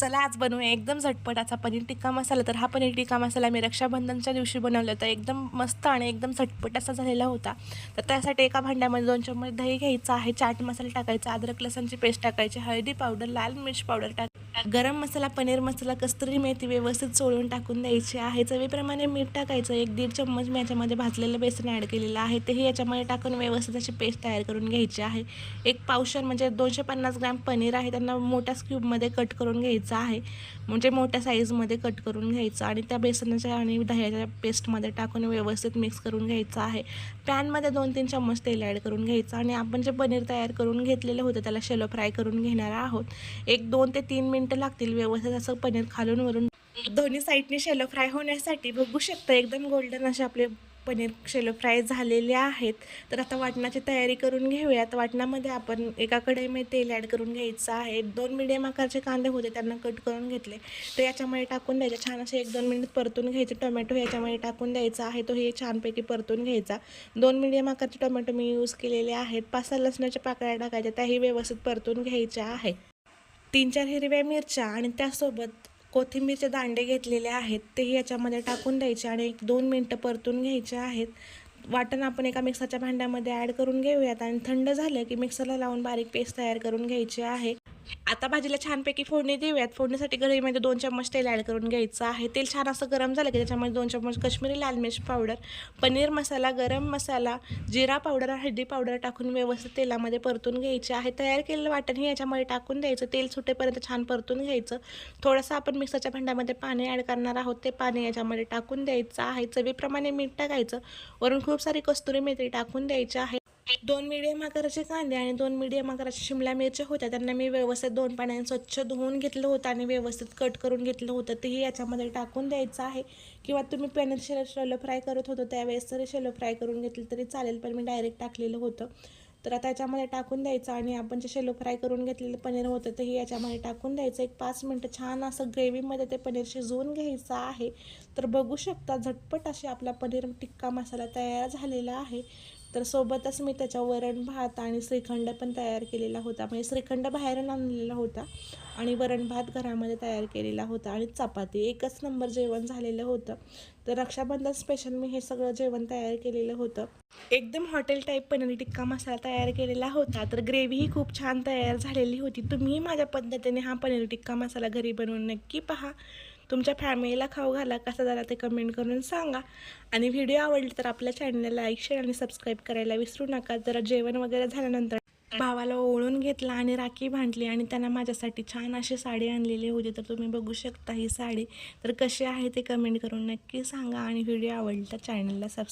चला आज बनवूया. एकदम झटपट असा पनीर टिक्का मसाला. तर हा पनीर टिक्का मसाला मी रक्षाबंधनच्या दिवशी बनवला होता. एकदम मस्त आणि एकदम झटपट असा झालेला होता. तर त्यासाठी एका भांड्यामध्ये दोन चम्मच दही घ्यायचा आहे. चाट मसाला टाकायचा अद्रक लसणची पेस्ट टाकायची हळदी पावडर लाल मिर्च पावडर टाक गरम मसाला पनीर मसाला कस्तुरी मेथी व्यवस्थित सोडून टाकून द्यायची आहे. चवीप्रमाणे मीठ टाकायचं. एक दीड चम्मच मी याच्यामध्ये भाजलेलं बेसन ॲड केलेलं आहे. तेही याच्यामध्ये टाकून व्यवस्थित अशी पेस्ट तयार करून घ्यायची आहे. एक पावशर म्हणजे दोनशे पन्नास ग्रॅम पनीर आहे. त्यांना मोठ्या स्क्यूबमध्ये कट करून घ्यायचं आहे. म्हणजे मोठ्या साईजमध्ये कट करून घ्यायचं आणि त्या बेसनाच्या आणि दह्याच्या पेस्टमध्ये टाकून व्यवस्थित मिक्स करून घ्यायचं आहे. पॅनमध्ये दोन तीन चम्मच तेल ॲड करून घ्यायचं आणि आपण जे पनीर तयार करून घेतलेलं होतं त्याला शेलो फ्राय करून घेणार आहोत. एक दोन ते तीन मिनिट लागतील व्यवस्थित असं पनीर खालून वरून. दोन्ही साईडने शेलो फ्राय होण्यासाठी बघू शकता एकदम गोल्डन असे आपले पनीर शेलो फ्राय झालेले आहेत. तर आता वाटणाची तयारी करून घेऊयात. वाटणामध्ये आपण एका कढईमध्ये तेल ॲड करून घ्यायचं आहे. दोन मिडियम आकारचे कांदे होते त्यांना कट करून घेतले. तर याच्यामध्ये टाकून द्यायचे. छान असे एक दोन मिनिट परतून घ्यायचे. टोमॅटो याच्यामध्ये टाकून द्यायचा आहे. तो हे छानपैकी परतून घ्यायचा. दोन मिडियम आकारचे टोमॅटो मी यूज केलेले आहेत. पाच सहा लसणाच्या पाकळ्या टाकायच्या. त्याही व्यवस्थित परतून घ्यायच्या आहे. तीन चार हिरव्या मिरच्या आणि त्यासोबत कोथिंबीरचे दांडे घेतलेले आहेत. तेही याच्यामध्ये टाकून द्यायचे आणि एक दोन मिनटं परतून घ्यायचे आहेत. वाटण आपण एका मिक्सरच्या भांड्यामध्ये ॲड करून घेऊयात आणि थंड झालं की मिक्सरला लावून बारीक पेस्ट तयार करून घ्यायची आहे. आता भाजीला छानपैकी फोडणी देऊयात. फोडणीसाठी कढईमध्ये दोन चम्मच तेल ॲड करून घ्यायचं आहे. तेल छान असं गरम झालं की त्याच्यामध्ये दोन चम्मच कश्मीरी लाल मिर्च पावडर पनीर मसाला गरम मसाला जिरा पावडर हळदी पावडर टाकून व्यवस्थित तेलामध्ये परतून घ्यायचे आहे. तयार केलेलं वाटण हे याच्यामध्ये टाकून द्यायचं. तेल सुटेपर्यंत छान परतून घ्यायचं. थोडंसं आपण मिक्सरच्या भांड्यामध्ये पाणी ॲड करणार आहोत. ते पाणी याच्यामध्ये टाकून द्यायचं आहे. चवीप्रमाणे मीठ टाकायचं. वरून खूप सारी कस्तुरी मेथी टाकून द्यायची आहे. दोन मिडियम आकाराचे कांदे आणि दोन मिडियम आकाराच्या शिमला मिरच्या होत्या. त्यांना मी व्यवस्थित दोन पाण्याने स्वच्छ धुवून घेतलं होतं आणि व्यवस्थित कट करून घेतलं होतं. तेही याच्यामध्ये टाकून द्यायचं आहे. किंवा तुम्ही पनीर शेलो शेलो फ्राय करत होतो त्यावेळेस तरी शेलो फ्राय करून घेतलं तरी चालेल पण मी डायरेक्ट टाकलेलं होतं. तर आता याच्यामध्ये टाकून द्यायचं आणि आपण जे शेलो फ्राय करून घेतलेलं पनीर होतं तेही याच्यामध्ये टाकून द्यायचं. एक पाच मिनटं छान असं ग्रेव्हीमध्ये ते पनीर शिजवून घ्यायचं आहे. तर बघू शकता झटपट अशी आपला पनीर टिक्का मसाला तयार झालेला आहे. तर सोबतच मी त्याच्या वरण भात आणि श्रीखंड पण तयार केलेला होता. म्हणजे श्रीखंड बाहेरून आणलेला होता आणि वरण भात घरामध्ये तयार केलेला होता आणि चपाती एकच नंबर जेवण झालेलं होतं. तर रक्षाबंधन स्पेशल मी हे सगळं जेवण तयार केलेलं होतं. एकदम हॉटेल टाईप पनीर टिक्का मसाला तयार केलेला होता. तर ग्रेव्हीही खूप छान तयार झालेली होती. तुम्ही माझ्या पद्धतीने हा पनीर टिक्का मसाला घरी बनवून नक्की पहा. तुमच्या फॅमिलीला खाऊ घाला कसा झाला ते कमेंट करून सांगा. आणि व्हिडिओ आवडले तर आपल्या चॅनलला लाईक शेअर आणि सबस्क्राईब करायला विसरू नका. जरा जेवण वगैरे झाल्यानंतर भावाला ओळून घेतला आणि राखी बांधली आणि त्यांना माझ्यासाठी छान अशी साडी आणलेली होती. तर तुम्ही बघू शकता ही साडी. तर कशी आहे ते कमेंट करून नक्की सांगा आणि व्हिडिओ आवडला चॅनलला सबस्क्राईब